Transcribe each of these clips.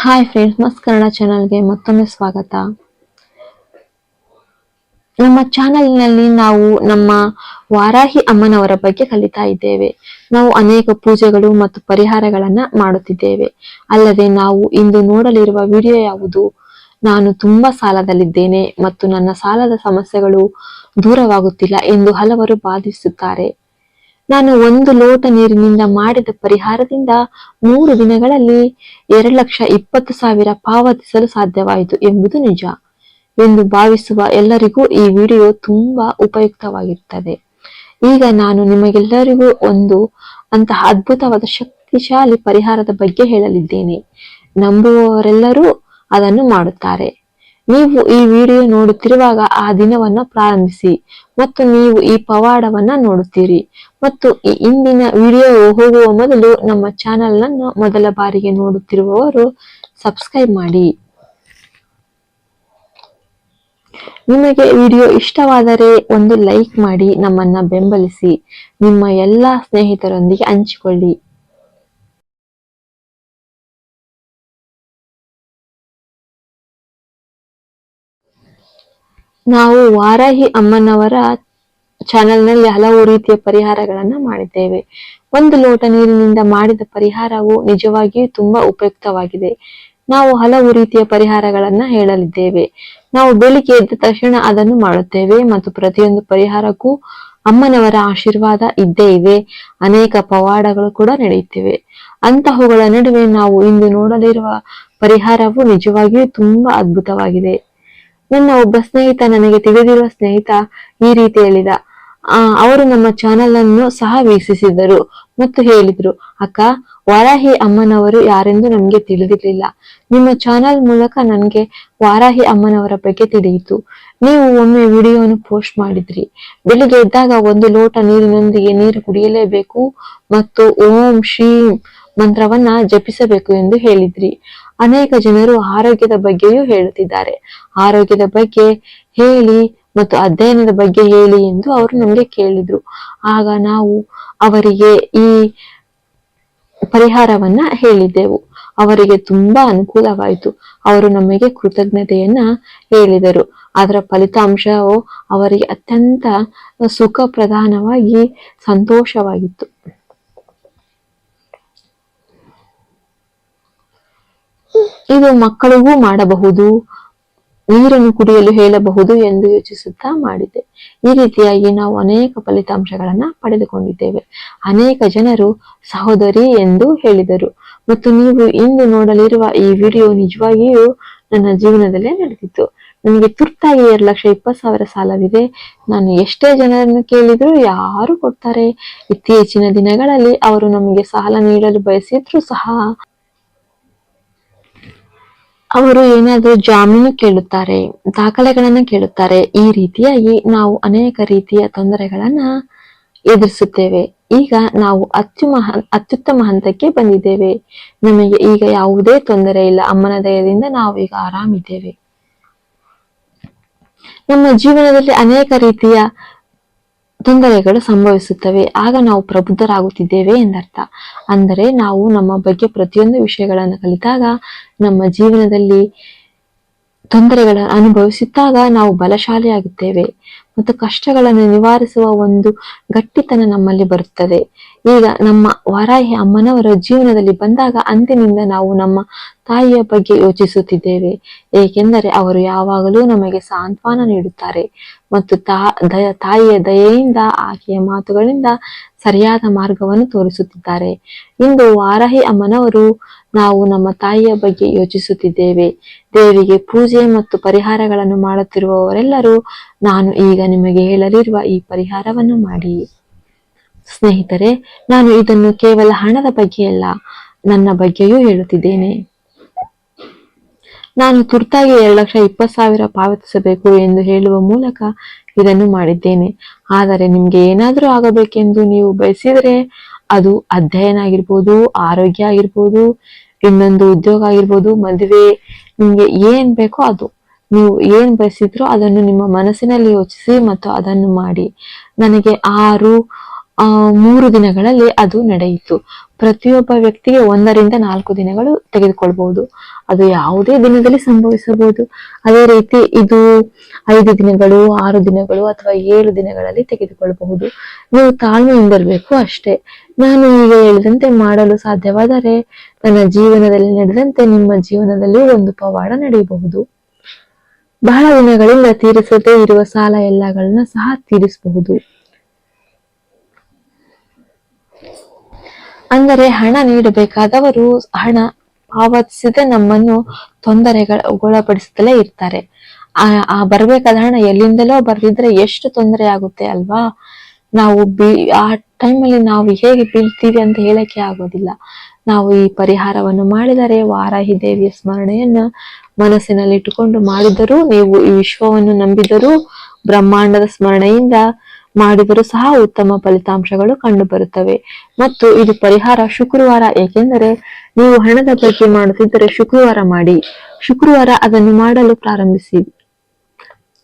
Hi friends ಮಸ್ತ್ ಕನ್ನಡ ಚಾನಲ್ಗೆ ಮತ್ತೊಮ್ಮೆ ಸ್ವಾಗತ. ನಮ್ಮ ಚಾನೆಲ್ನಲ್ಲಿ ನಾವು ನಮ್ಮ ವಾರಾಹಿ ಅಮ್ಮನವರ ಬಗ್ಗೆ ಕಲಿತಾ ಇದ್ದೇವೆ. ನಾವು ಅನೇಕ ಪೂಜೆಗಳು ಮತ್ತು ಪರಿಹಾರಗಳನ್ನ ಮಾಡುತ್ತಿದ್ದೇವೆ. ಅಲ್ಲದೆ ನಾವು ಇಂದು ನೋಡಲಿರುವ ವಿಡಿಯೋ ಯಾವುದು? ನಾನು ತುಂಬಾ ಸಾಲದಲ್ಲಿದ್ದೇನೆ ಮತ್ತು ನನ್ನ ಸಾಲದ ಸಮಸ್ಯೆಗಳು ದೂರವಾಗುತ್ತಿಲ್ಲ ಎಂದು ಹಲವರು ಬಾಧಿಸುತ್ತಾರೆ ನಾನು ಒಂದು ಲೋಟ ನೀರಿನಿಂದ ಮಾಡಿದ ಪರಿಹಾರದಿಂದ ಮೂರು ದಿನಗಳಲ್ಲಿ ಎರಡು ಲಕ್ಷ ಇಪ್ಪತ್ತು ಸಾವಿರ ಪಾವತಿಸಲು ಸಾಧ್ಯವಾಯಿತು ಎಂಬುದು ನಿಜ. ಎಂದು ಭಾವಿಸುವ ಎಲ್ಲರಿಗೂ ಈ ವಿಡಿಯೋ ತುಂಬಾ ಉಪಯುಕ್ತವಾಗಿರುತ್ತದೆ. ಈಗ ನಾನು ನಿಮಗೆಲ್ಲರಿಗೂ ಒಂದು ಅಂತಹ ಅದ್ಭುತವಾದ ಶಕ್ತಿಶಾಲಿ ಪರಿಹಾರದ ಬಗ್ಗೆ ಹೇಳಲಿದ್ದೇನೆ. ನಂಬುವವರೆಲ್ಲರೂ ಅದನ್ನು ಮಾಡುತ್ತಾರೆ. ನೀವು ಈ ವಿಡಿಯೋ ನೋಡುತ್ತಿರುವಾಗ ಆ ದಿನವನ್ನು ಪ್ರಾರಂಭಿಸಿ ಮತ್ತು ನೀವು ಈ ಪವಾಡವನ್ನ ನೋಡುತ್ತೀರಿ. ಮತ್ತು ಈ ಇಂದಿನ ವಿಡಿಯೋ ಹೋಗುವ ಮೊದಲು ನಮ್ಮ ಚಾನೆಲ್ ಅನ್ನು ಮೊದಲ ಬಾರಿಗೆ ನೋಡುತ್ತಿರುವವರು ಸಬ್ಸ್ಕ್ರೈಬ್ ಮಾಡಿ. ನಿಮಗೆ ವಿಡಿಯೋ ಇಷ್ಟವಾದರೆ ಒಂದು ಲೈಕ್ ಮಾಡಿ ನಮ್ಮನ್ನ ಬೆಂಬಲಿಸಿ. ನಿಮ್ಮ ಎಲ್ಲಾ ಸ್ನೇಹಿತರೊಂದಿಗೆ ಹಂಚಿಕೊಳ್ಳಿ. ನಾವು ವಾರಾಹಿ ಅಮ್ಮನವರ ಚಾನೆಲ್ನಲ್ಲಿ ಹಲವು ರೀತಿಯ ಪರಿಹಾರಗಳನ್ನ ಮಾಡಿದ್ದೇವೆ. ಒಂದು ಲೋಟ ನೀರಿನಿಂದ ಮಾಡಿದ ಪರಿಹಾರವು ನಿಜವಾಗಿಯೂ ತುಂಬಾ ಉಪಯುಕ್ತವಾಗಿದೆ. ನಾವು ಹಲವು ರೀತಿಯ ಪರಿಹಾರಗಳನ್ನ ಹೇಳಲಿದ್ದೇವೆ. ನಾವು ಬೆಳಿಗ್ಗೆ ಎದ್ದ ತಕ್ಷಣ ಅದನ್ನು ಮಾಡುತ್ತೇವೆ ಮತ್ತು ಪ್ರತಿಯೊಂದು ಪರಿಹಾರಕ್ಕೂ ಅಮ್ಮನವರ ಆಶೀರ್ವಾದ ಇದ್ದೇ ಇವೆ. ಅನೇಕ ಪವಾಡಗಳು ಕೂಡ ನಡೆಯುತ್ತಿವೆ. ಅಂತಹವುಗಳ ನಡುವೆ ನಾವು ಇಂದು ನೋಡಲಿರುವ ಪರಿಹಾರವು ನಿಜವಾಗಿಯೂ ತುಂಬಾ ಅದ್ಭುತವಾಗಿದೆ. ನನ್ನ ಒಬ್ಬ ಸ್ನೇಹಿತ ನನಗೆ ತಿಳಿದಿರುವ ಸ್ನೇಹಿತ ಈ ರೀತಿ ಹೇಳಿದ ಅವರು ನಮ್ಮ ಚಾನೆಲ್ ಅನ್ನು ಸಹ ವೀಕ್ಷಿಸಿದರು ಮತ್ತು ಹೇಳಿದ್ರು, ಅಕ್ಕ, ವಾರಾಹಿ ಅಮ್ಮನವರು ಯಾರೆಂದು ನಮಗೆ ತಿಳಿದಿರಲಿಲ್ಲ. ನಿಮ್ಮ ಚಾನೆಲ್ ಮೂಲಕ ನನಗೆ ವಾರಾಹಿ ಅಮ್ಮನವರ ಬಗ್ಗೆ ತಿಳಿಯಿತು. ನೀವು ಒಮ್ಮೆ ವಿಡಿಯೋವನ್ನು ಪೋಸ್ಟ್ ಮಾಡಿದ್ರಿ. ಬೆಳಿಗ್ಗೆ ಎದ್ದಾಗ ಒಂದು ಲೋಟ ನೀರಿನೊಂದಿಗೆ ನೀರು ಕುಡಿಯಲೇಬೇಕು ಮತ್ತು ಓಂ ಶ್ರೀಂ ಮಂತ್ರವನ್ನ ಜಪಿಸಬೇಕು ಎಂದು ಹೇಳಿದ್ರಿ. ಅನೇಕ ಜನರು ಆರೋಗ್ಯದ ಬಗ್ಗೆಯೂ ಹೇಳುತ್ತಿದ್ದಾರೆ. ಆರೋಗ್ಯದ ಬಗ್ಗೆ ಹೇಳಿ ಮತ್ತು ಅಧ್ಯಯನದ ಬಗ್ಗೆ ಹೇಳಿ ಎಂದು ಅವರು ನಮಗೆ ಕೇಳಿದ್ರು. ಆಗ ನಾವು ಅವರಿಗೆ ಈ ಪರಿಹಾರವನ್ನ ಹೇಳಿದ್ದೆವು. ಅವರಿಗೆ ತುಂಬಾ ಅನುಕೂಲವಾಯಿತು. ಅವರು ನಮಗೆ ಕೃತಜ್ಞತೆಯನ್ನ ಹೇಳಿದರು. ಅದರ ಫಲಿತಾಂಶವು ಅವರಿಗೆ ಅತ್ಯಂತ ಸುಖ ಪ್ರಧಾನವಾಗಿ ಸಂತೋಷವಾಗಿತ್ತು. ಇದು ಮಕ್ಕಳಿಗೂ ಮಾಡಬಹುದು. ನೀರನ್ನು ಕುಡಿಯಲು ಹೇಳಬಹುದು ಎಂದು ಯೋಚಿಸುತ್ತಾ ಮಾಡಿದೆ. ಈ ರೀತಿಯಾಗಿ ನಾವು ಅನೇಕ ಫಲಿತಾಂಶಗಳನ್ನ ಪಡೆದುಕೊಂಡಿದ್ದೇವೆ. ಅನೇಕ ಜನರು ಸಹೋದರಿ ಎಂದು ಹೇಳಿದರು. ಮತ್ತು ನೀವು ಇಂದು ನೋಡಲಿರುವ ಈ ವಿಡಿಯೋ ನಿಜವಾಗಿಯೂ ನನ್ನ ಜೀವನದಲ್ಲೇ ನಡೆದಿತ್ತು. ನನಗೆ ತುರ್ತಾಗಿ ಎರಡು ಲಕ್ಷ ಇಪ್ಪತ್ತು ಸಾವಿರ ಸಾಲವಿದೆ. ನಾನು ಎಷ್ಟೇ ಜನರನ್ನು ಕೇಳಿದ್ರು ಯಾರು ಕೊಡ್ತಾರೆ? ಇತ್ತೀಚಿನ ದಿನಗಳಲ್ಲಿ ಅವರು ನಮಗೆ ಸಾಲ ನೀಡಲು ಬಯಸಿದ್ರು ಸಹ ಅವರು ಏನಾದರೂ ಜಾಮೀನು ಕೇಳುತ್ತಾರೆ, ದಾಖಲೆಗಳನ್ನ ಕೇಳುತ್ತಾರೆ, ಈ ರೀತಿಯಾಗಿ ನಾವು ಅನೇಕ ರೀತಿಯ ತೊಂದರೆಗಳನ್ನ ಎದುರಿಸುತ್ತೇವೆ. ಈಗ ನಾವು ಅತ್ಯುಮ ಅತ್ಯುತ್ತಮ ಹಂತಕ್ಕೆ ಬಂದಿದ್ದೇವೆ. ನಮಗೆ ಈಗ ಯಾವುದೇ ತೊಂದರೆ ಇಲ್ಲ. ಅಮ್ಮನ ದಯದಿಂದ ನಾವು ಈಗ ಆರಾಮಿದ್ದೇವೆ. ನಮ್ಮ ಜೀವನದಲ್ಲಿ ಅನೇಕ ರೀತಿಯ ತೊಂದರೆಗಳು ಸಂಭವಿಸುತ್ತವೆ. ಆಗ ನಾವು ಪ್ರಬುದ್ಧರಾಗುತ್ತಿದ್ದೇವೆ ಎಂದರ್ಥ. ಅಂದರೆ ನಾವು ನಮ್ಮ ಬಗ್ಗೆ ಪ್ರತಿಯೊಂದು ವಿಷಯಗಳನ್ನು ಕಲಿತಾಗ, ನಮ್ಮ ಜೀವನದಲ್ಲಿ ತೊಂದರೆಗಳನ್ನು ಅನುಭವಿಸುತ್ತಾಗ ನಾವು ಬಲಶಾಲಿಯಾಗುತ್ತೇವೆ. ಮತ್ತು ಕಷ್ಟಗಳನ್ನು ನಿವಾರಿಸುವ ಒಂದು ಗಟ್ಟಿತನ ನಮ್ಮಲ್ಲಿ ಬರುತ್ತದೆ. ಈಗ ನಮ್ಮ ವರಾಹಿ ಅಮ್ಮನವರ ಜೀವನದಲ್ಲಿ ಬಂದಾಗ ಅಂದಿನಿಂದ ನಾವು ನಮ್ಮ ತಾಯಿಯ ಬಗ್ಗೆ ಯೋಚಿಸುತ್ತಿದ್ದೇವೆ. ಏಕೆಂದರೆ ಅವರು ಯಾವಾಗಲೂ ನಮಗೆ ಸಾಂತ್ವನ ನೀಡುತ್ತಾರೆ ಮತ್ತು ತಾ, ದಯ, ತಾಯಿಯ ದಯೆಯಿಂದ ಆಕೆಯ ಮಾತುಗಳಿಂದ ಸರಿಯಾದ ಮಾರ್ಗವನ್ನು ತೋರಿಸುತ್ತಿದ್ದಾರೆ. ಇಂದು ವಾರಾಹಿ ಅಮ್ಮನವರು ನಾವು ನಮ್ಮ ತಾಯಿಯ ಬಗ್ಗೆ ಯೋಚಿಸುತ್ತಿದ್ದೇವೆ. ದೇವಿಗೆ ಪೂಜೆ ಮತ್ತು ಪರಿಹಾರಗಳನ್ನು ಮಾಡುತ್ತಿರುವವರೆಲ್ಲರೂ ನಾನು ಈಗ ನಿಮಗೆ ಹೇಳಲಿರುವ ಈ ಪರಿಹಾರವನ್ನು ಮಾಡಿ. ಸ್ನೇಹಿತರೆ, ನಾನು ಇದನ್ನು ಕೇವಲ ಹಣದ ಬಗ್ಗೆ ಅಲ್ಲ, ನನ್ನ ಬಗ್ಗೆಯೂ ಹೇಳುತ್ತಿದ್ದೇನೆ. ನಾನು ತುರ್ತಾಗಿ ಎರಡು ಲಕ್ಷ ಇಪ್ಪತ್ತು ಸಾವಿರ ಪಾವತಿಸಬೇಕು ಎಂದು ಹೇಳುವ ಮೂಲಕ ಇದನ್ನು ಮಾಡಿದ್ದೇನೆ. ಆದರೆ ನಿಮ್ಗೆ ಏನಾದರೂ ಆಗಬೇಕೆಂದು ನೀವು ಬಯಸಿದರೆ ಅದು ಅಧ್ಯಯನ ಆಗಿರ್ಬೋದು, ಆರೋಗ್ಯ ಆಗಿರ್ಬೋದು, ಇನ್ನೊಂದು ಉದ್ಯೋಗ ಆಗಿರ್ಬೋದು, ಮದುವೆ, ನಿಮ್ಗೆ ಏನ್ ಬೇಕೋ ಅದು. ನೀವು ಏನ್ ಬಯಸಿದ್ರೋ ಅದನ್ನು ನಿಮ್ಮ ಮನಸ್ಸಿನಲ್ಲಿ ಯೋಚಿಸಿ ಮತ್ತು ಅದನ್ನು ಮಾಡಿ. ನನಗೆ ಆರು ಮೂರು ದಿನಗಳಲ್ಲಿ ಅದು ನಡೆಯಿತು. ಪ್ರತಿಯೊಬ್ಬ ವ್ಯಕ್ತಿಗೆ ಒಂದರಿಂದ ನಾಲ್ಕು ದಿನಗಳು ತೆಗೆದುಕೊಳ್ಬಹುದು. ಅದು ಯಾವುದೇ ದಿನದಲ್ಲಿ ಸಂಭವಿಸಬಹುದು. ಅದೇ ರೀತಿ ಇದು ಐದು ದಿನಗಳು, ಆರು ದಿನಗಳು ಅಥವಾ ಏಳು ದಿನಗಳಲ್ಲಿ ತೆಗೆದುಕೊಳ್ಳಬಹುದು ನೀವು ತಾಳ್ಮೆಯಿಂದಿರಬೇಕು ಅಷ್ಟೇ. ನಾನು ಈಗ ಹೇಳಿದಂತೆ ಮಾಡಲು ಸಾಧ್ಯವಾದರೆ ನನ್ನ ಜೀವನದಲ್ಲಿ ನಡೆದಂತೆ ನಿಮ್ಮ ಜೀವನದಲ್ಲಿ ಒಂದು ಪವಾಡ ನಡೆಯಬಹುದು. ಬಹಳ ದಿನಗಳಿಂದ ತೀರಿಸದೇ ಇರುವ ಸಾಲ ಎಲ್ಲಗಳನ್ನ ಸಹ ತೀರಿಸಬಹುದು. ಅಂದರೆ ಹಣ ನೀಡಬೇಕಾದವರು ಹಣ ಪಾವತಿಸದೆ ನಮ್ಮನ್ನು ತೊಂದರೆಗಳ ಒಳಪಡಿಸುತ್ತಲೇ ಇರ್ತಾರೆ. ಆ ಆ ಬರ್ಬೇಕಾದ ಹಣ ಎಲ್ಲಿಂದಲೋ ಬರ್ದಿದ್ರೆ ಎಷ್ಟು ತೊಂದರೆ ಆಗುತ್ತೆ ಅಲ್ವಾ? ನಾವು ಬಿ, ಆ ಟೈಮಲ್ಲಿ ನಾವು ಹೇಗೆ ಬೀಳ್ತೀವಿ ಅಂತ ಹೇಳಕ್ಕೆ ಆಗೋದಿಲ್ಲ. ನಾವು ಈ ಪರಿಹಾರವನ್ನು ಮಾಡಿದರೆ ವಾರಾಹಿ ದೇವಿಯ ಸ್ಮರಣೆಯನ್ನ ಮನಸ್ಸಿನಲ್ಲಿ ಇಟ್ಟುಕೊಂಡು ಮಾಡಿದರೂ ನೀವು ಈ ವಿಶ್ವವನ್ನು ನಂಬಿದರೂ, ಬ್ರಹ್ಮಾಂಡದ ಸ್ಮರಣೆಯಿಂದ ಮಾಡಿದರೂ ಸಹ ಉತ್ತಮ ಫಲಿತಾಂಶಗಳು ಕಂಡುಬರುತ್ತವೆ. ಮತ್ತು ಇದು ಪರಿಹಾರ ಶುಕ್ರವಾರ, ಏಕೆಂದರೆ ನೀವು ಹಣದ ಬಗ್ಗೆ ಮಾಡುತ್ತಿದ್ದರೆ ಶುಕ್ರವಾರ ಮಾಡಿ. ಶುಕ್ರವಾರ ಅದನ್ನು ಮಾಡಲು ಪ್ರಾರಂಭಿಸಿ.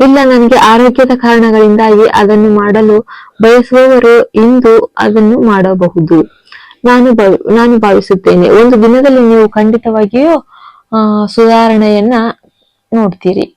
ಇಲ್ಲ, ನನಗೆ ಆರೋಗ್ಯದ ಕಾರಣಗಳಿಂದಾಗಿ ಅದನ್ನು ಮಾಡಲು ಬಯಸುವವರು ಇಂದು ಅದನ್ನು ಮಾಡಬಹುದು. ನಾನು ನಾನು ಭಾವಿಸುತ್ತೇನೆ. ಒಂದು ದಿನದಲ್ಲಿ ನೀವು ಖಂಡಿತವಾಗಿಯೂ ಸುಧಾರಣೆಯನ್ನ ನೋಡ್ತೀರಿ.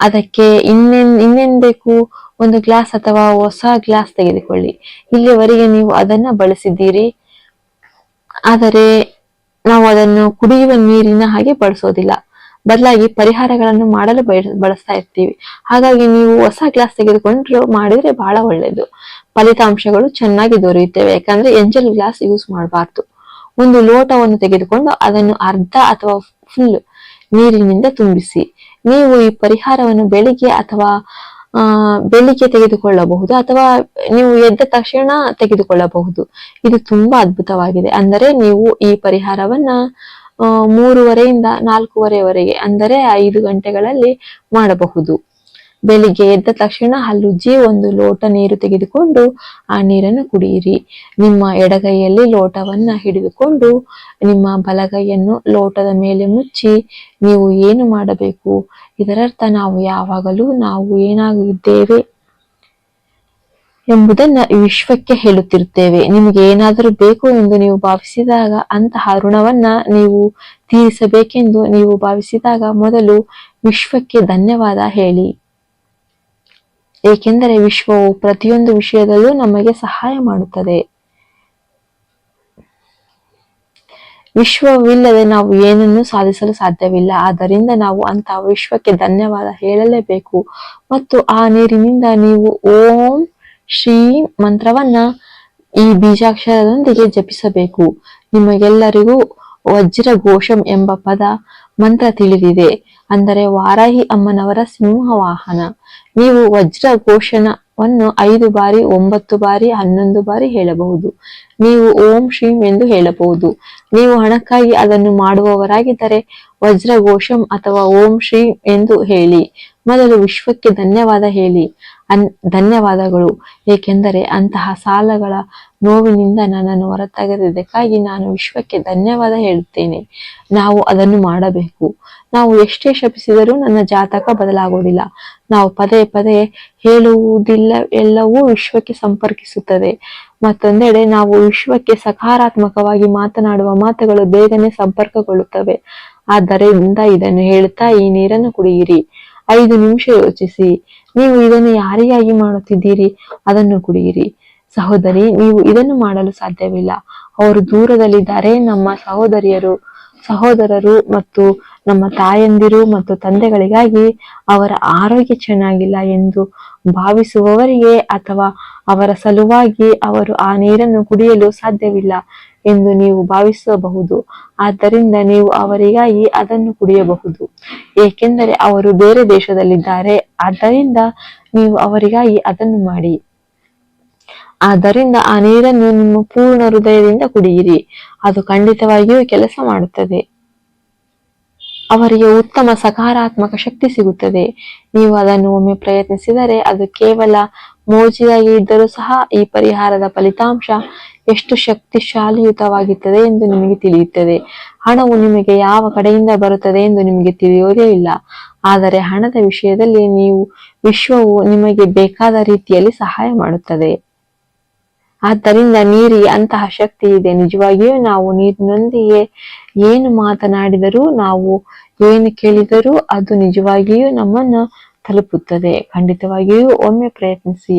ಅದಕ್ಕೆ ಇನ್ನೇನ್ ಇನ್ನೇನ್ ಬೇಕು ಒಂದು ಗ್ಲಾಸ್ ಅಥವಾ ಹೊಸ ಗ್ಲಾಸ್ ತೆಗೆದುಕೊಳ್ಳಿ. ಇಲ್ಲಿಯವರೆಗೆ ನೀವು ಅದನ್ನ ಬಳಸಿದ್ದೀರಿ. ಆದರೆ, ನಾವು ಅದನ್ನು ಕುಡಿಯುವ ನೀರಿನ ಹಾಗೆ ಬಳಸೋದಿಲ್ಲ. ಬದಲಾಗಿ ಪರಿಹಾರಗಳನ್ನು ಮಾಡಲು ಬಳಸ್ತಾ ಇರ್ತೀವಿ. ಹಾಗಾಗಿ ನೀವು ಹೊಸ ಗ್ಲಾಸ್ ತೆಗೆದುಕೊಂಡ್ರು ಮಾಡಿದ್ರೆ ಬಹಳ ಒಳ್ಳೆಯದು ಫಲಿತಾಂಶಗಳು ಚೆನ್ನಾಗಿ ದೊರೆಯುತ್ತವೆ. ಯಾಕಂದ್ರೆ ಎಂಜಲ್ ಗ್ಲಾಸ್ ಯೂಸ್ ಮಾಡಬಾರ್ದು. ಒಂದು ಲೋಟವನ್ನು ತೆಗೆದುಕೊಂಡು ಅದನ್ನು ಅರ್ಧ ಅಥವಾ ಫುಲ್ ನೀರಿನಿಂದ ತುಂಬಿಸಿ. ನೀವು ಈ ಪರಿಹಾರವನ್ನು ಬೆಳಿಗ್ಗೆ ಅಥವಾ, ಆ, ಬೆಳಿಗ್ಗೆ ತೆಗೆದುಕೊಳ್ಳಬಹುದು ಅಥವಾ ನೀವು ಎದ್ದ ತಕ್ಷಣ ತೆಗೆದುಕೊಳ್ಳಬಹುದು. ಇದು ತುಂಬಾ ಅದ್ಭುತವಾಗಿದೆ. ಅಂದರೆ ನೀವು ಈ ಪರಿಹಾರವನ್ನ ಮೂರುವರೆಯಿಂದ ನಾಲ್ಕೂವರೆವರೆಗೆ, ಅಂದರೆ ಐದು ಗಂಟೆಗಳಲ್ಲಿ ಮಾಡಬಹುದು. ಬೆಳಿಗ್ಗೆ ಎದ್ದ ತಕ್ಷಣ ಹಲ್ಲುಜ್ಜಿ ಒಂದು ಲೋಟ ನೀರು ತೆಗೆದುಕೊಂಡು ಆ ನೀರನ್ನು ಕುಡಿಯಿರಿ. ನಿಮ್ಮ ಎಡಗೈಯಲ್ಲಿ ಲೋಟವನ್ನ ಹಿಡಿದುಕೊಂಡು ನಿಮ್ಮ ಬಲಗೈಯನ್ನು ಲೋಟದ ಮೇಲೆ ಮುಚ್ಚಿ ನೀವು ಏನು ಮಾಡಬೇಕು? ಇದರರ್ಥ ನಾವು ಯಾವಾಗಲೂ ನಾವು ಏನಾಗಿದ್ದೇವೆ? ಎಂಬುದನ್ನ ವಿಶ್ವಕ್ಕೆ ಹೇಳುತ್ತಿರುತ್ತೇವೆ. ನಿಮಗೆ ಏನಾದರೂ ಬೇಕು ಎಂದು ನೀವು ಭಾವಿಸಿದಾಗ ಅಂತಹ ಋಣವನ್ನ ನೀವು ತೀರಿಸಬೇಕೆಂದು ನೀವು ಭಾವಿಸಿದಾಗ ಮೊದಲು ವಿಶ್ವಕ್ಕೆ ಧನ್ಯವಾದ ಹೇಳಿ. ಏಕೆಂದರೆ ವಿಶ್ವವು ಪ್ರತಿಯೊಂದು ವಿಷಯದಲ್ಲೂ ನಮಗೆ ಸಹಾಯ ಮಾಡುತ್ತದೆ. ವಿಶ್ವವಿಲ್ಲದೆ ನಾವು ಏನನ್ನು ಸಾಧಿಸಲು ಸಾಧ್ಯವಿಲ್ಲ. ಆದ್ದರಿಂದ ನಾವು ಅಂತಹ ವಿಶ್ವಕ್ಕೆ ಧನ್ಯವಾದ ಹೇಳಲೇಬೇಕು. ಮತ್ತು ಆ ನೀರಿನಿಂದ ನೀವು ಓಂ ಶ್ರೀ ಮಂತ್ರವನ್ನ ಈ ಬೀಜಾಕ್ಷರದೊಂದಿಗೆ ಜಪಿಸಬೇಕು. ನಿಮಗೆಲ್ಲರಿಗೂ ವಜ್ರ ಘೋಷಂ ಎಂಬ ಪದ ಮಂತ್ರ ತಿಳಿದಿದೆ. ಅಂದರೆ ವಾರಾಹಿ ಅಮ್ಮನವರ ಸಿಂಹ ವಾಹನ. ನೀವು ವಜ್ರ ಘೋಷಣವನ್ನು ಐದು ಬಾರಿ, ಒಂಬತ್ತು ಬಾರಿ, ಹನ್ನೊಂದು ಬಾರಿ ಹೇಳಬಹುದು. ನೀವು ಓಂ ಶ್ರೀಂ ಎಂದು ಹೇಳಬಹುದು. ನೀವು ಹಣಕ್ಕಾಗಿ ಅದನ್ನು ಮಾಡುವವರಾಗಿದ್ದರೆ ವಜ್ರ ಘೋಷಂ ಅಥವಾ ಓಂ ಶ್ರೀಂ ಎಂದು ಹೇಳಿ. ಮೊದಲು ವಿಶ್ವಕ್ಕೆ ಧನ್ಯವಾದ ಹೇಳಿ. ಅನ್, ಧನ್ಯವಾದಗಳು. ಏಕೆಂದರೆ ಅಂತಹ ಸಾಲಗಳ ನೋವಿನಿಂದ ನನ್ನನ್ನು ಹೊರತಾಗದಿದ್ದಕ್ಕಾಗಿ ನಾನು ವಿಶ್ವಕ್ಕೆ ಧನ್ಯವಾದ ಹೇಳುತ್ತೇನೆ. ನಾವು ಅದನ್ನು ಮಾಡಬೇಕು. ನಾವು ಎಷ್ಟೇ ಶಪಿಸಿದರೂ ನನ್ನ ಜಾತಕ ಬದಲಾಗುವುದಿಲ್ಲ. ನಾವು ಪದೇ ಪದೇ ಹೇಳುವುದಿಲ್ಲ, ಎಲ್ಲವೂ ವಿಶ್ವಕ್ಕೆ ಸಂಪರ್ಕಿಸುತ್ತದೆ. ಮತ್ತೊಂದೆಡೆ ನಾವು ವಿಶ್ವಕ್ಕೆ ಸಕಾರಾತ್ಮಕವಾಗಿ ಮಾತನಾಡುವ ಮಾತುಗಳು ಬೇಗನೆ ಸಂಪರ್ಕಗೊಳ್ಳುತ್ತವೆ. ಆದ್ದರಿಂದ ಇದನ್ನು ಹೇಳುತ್ತಾ ಈ ನೀರನ್ನು ಕುಡಿಯಿರಿ. ಐದು ನಿಮಿಷ ಯೋಚಿಸಿ, ನೀವು ಇದನ್ನು ಯಾರಿಗಾಗಿ ಮಾಡುತ್ತಿದ್ದೀರಿ, ಅದನ್ನು ಕುಡಿಯಿರಿ. ಸಹೋದರಿ, ನೀವು ಇದನ್ನು ಮಾಡಲು ಸಾಧ್ಯವಿಲ್ಲ. ಅವರು ದೂರದಲ್ಲಿದ್ದಾರೆ. ನಮ್ಮ ಸಹೋದರಿಯರು ಸಹೋದರರು ಮತ್ತು ನಮ್ಮ ತಾಯಂದಿರು ಮತ್ತು ತಂದೆಗಳಿಗಾಗಿ ಅವರ ಆರೋಗ್ಯ ಚೆನ್ನಾಗಿಲ್ಲ ಎಂದು ಭಾವಿಸುವವರಿಗೆ ಅಥವಾ ಅವರ ಸಲುವಾಗಿ ಅವರು ಆ ನೀರನ್ನು ಕುಡಿಯಲು ಸಾಧ್ಯವಿಲ್ಲ ಎಂದು ನೀವು ಭಾವಿಸಬಹುದು. ಆದ್ದರಿಂದ ನೀವು ಅವರಿಗಾಗಿ ಅದನ್ನು ಕುಡಿಯಬಹುದು. ಏಕೆಂದರೆ ಅವರು ಬೇರೆ ದೇಶದಲ್ಲಿದ್ದಾರೆ. ಆದ್ದರಿಂದ ನೀವು ಅವರಿಗಾಗಿ ಅದನ್ನು ಮಾಡಿ. ಆದ್ದರಿಂದ ಆ ನೀರನ್ನು ನಿಮ್ಮ ಪೂರ್ಣ ಹೃದಯದಿಂದ ಕುಡಿಯಿರಿ. ಅದು ಖಂಡಿತವಾಗಿಯೂ ಕೆಲಸ ಮಾಡುತ್ತದೆ. ಅವರಿಗೆ ಉತ್ತಮ ಸಕಾರಾತ್ಮಕ ಶಕ್ತಿ ಸಿಗುತ್ತದೆ. ನೀವು ಅದನ್ನು ಒಮ್ಮೆ ಪ್ರಯತ್ನಿಸಿದರೆ ಅದು ಕೇವಲ ಮೋಜಿಯಾಗಿ ಇದ್ದರೂ ಸಹ ಈ ಪರಿಹಾರದ ಫಲಿತಾಂಶ ಎಷ್ಟು ಶಕ್ತಿಶಾಲಿಯುತವಾಗಿತ್ತದೆ ಎಂದು ನಿಮಗೆ ತಿಳಿಯುತ್ತದೆ. ಹಣವು ನಿಮಗೆ ಯಾವ ಕಡೆಯಿಂದ ಬರುತ್ತದೆ ಎಂದು ನಿಮಗೆ ತಿಳಿಯೋದೇ ಇಲ್ಲ ಆದರೆ ಹಣದ ವಿಷಯದಲ್ಲಿ ನೀವು ವಿಶ್ವವು ನಿಮಗೆ ಬೇಕಾದ ರೀತಿಯಲ್ಲಿ ಸಹಾಯ ಮಾಡುತ್ತದೆ. ಆದ್ದರಿಂದ ನೀರಿಗೆ ಅಂತಹ ಶಕ್ತಿ ಇದೆ. ನಿಜವಾಗಿಯೂ ನಾವು ನೀರಿನೊಂದಿಗೆ ಏನು ಮಾತನಾಡಿದರೂ, ನಾವು ಏನು ಕೇಳಿದರೂ ಅದು ನಿಜವಾಗಿಯೂ ನಮ್ಮನ್ನು ತಲುಪುತ್ತದೆ. ಖಂಡಿತವಾಗಿಯೂ ಒಮ್ಮೆ ಪ್ರಯತ್ನಿಸಿ.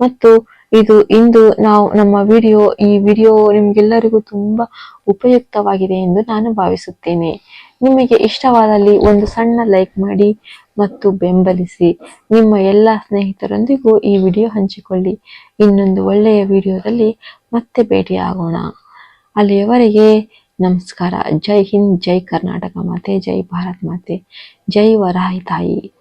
ಮತ್ತು ಇದು ಇಂದು ನಾವು ನಮ್ಮ ವಿಡಿಯೋ, ಈ ವಿಡಿಯೋ ನಿಮ್ಗೆಲ್ಲರಿಗೂ ತುಂಬಾ ಉಪಯುಕ್ತವಾಗಿದೆ ಎಂದು ನಾನು ಭಾವಿಸುತ್ತೇನೆ. ನಿಮಗೆ ಇಷ್ಟವಾದಲ್ಲಿ ಒಂದು ಸಣ್ಣ ಲೈಕ್ ಮಾಡಿ ಮತ್ತು ಬೆಂಬಲಿಸಿ ನಿಮ್ಮ ಎಲ್ಲ ಸ್ನೇಹಿತರೊಂದಿಗೂ ಈ ವಿಡಿಯೋ ಹಂಚಿಕೊಳ್ಳಿ. ಇನ್ನೊಂದು ಒಳ್ಳೆಯ ವಿಡಿಯೋದಲ್ಲಿ ಮತ್ತೆ ಭೇಟಿಯಾಗೋಣ. ಅಲ್ಲಿಯವರೆಗೆ ನಮಸ್ಕಾರ. ಜೈ ಹಿಂದ್, ಜೈ ಕರ್ನಾಟಕ ಮಾತೆ, ಜೈ ಭಾರತ್ ಮಾತೆ. ಜೈ ವರಾಹಿ ತಾಯಿ.